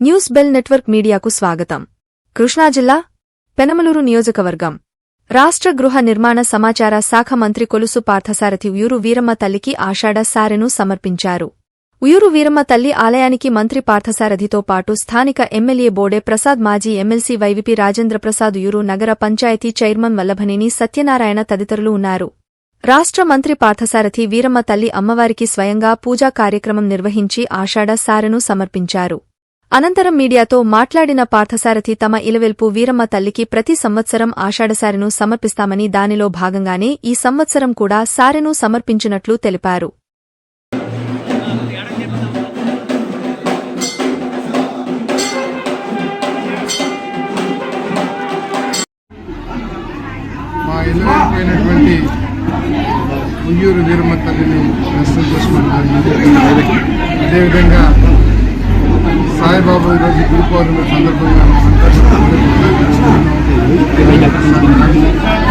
News bell network మీడియాకు స్వాగతం. కృష్ణా జిల్లా పెనమలూరు నియోజకవర్గం. రాష్ట్ర గృహ నిర్మాణ సమాచార శాఖ మంత్రి కొలుసు పార్థసారథి ఉయూరు వీరమ్మ తల్లికి ఆషాఢ సారెను సమర్పించారు. ఉయూరు వీరమ్మ తల్లి ఆలయానికి మంత్రి పార్థసారథితో పాటు స్థానిక ఎమ్మెల్యే బోడే ప్రసాద్ మాజీ ఎమ్మెల్సీ వైవిపి రాజేంద్ర ప్రసాద్ ఉయూరు నగర పంచాయతీ చైర్మన్ వల్లభనేని సత్యనారాయణ తదితరులు ఉన్నారు. రాష్ట్ర మంత్రి పార్థసారథి వీరమ్మ తల్లి అమ్మవారికి స్వయంగా పూజా కార్యక్రమం నిర్వహించి ఆషాఢ సారెను సమర్పించారు. అనంతరం మీడియాతో మాట్లాడిన పార్థసారథి తమ ఇలవెల్పు వీరమ్మ తల్లికి ప్రతి సంవత్సరం ఆషాఢసారెను సమర్పిస్తామని దానిలో భాగంగానే ఈ సంవత్సరం కూడా సారెను సమర్పించినట్లు తెలిపారు. వీరమ్మ తల్లిని దర్శనం చేసుకోవడం జరిగింది. అదేవిధంగా సాయిబాబా ఈరోజు గురు పౌర్ణమి సందర్భంగా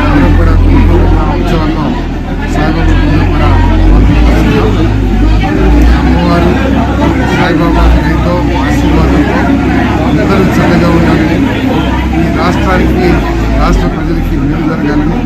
అందరూ కూడా ఉత్సవంలో సాయిబాబా కూడా అమ్మవారు సాయిబాబా ఎంతో ఆశీర్వాదంతో అందరూ చల్లగా ఉండాలని ఈ రాష్ట్రానికి రాష్ట్ర ప్రజలకి మేలు జరగాలని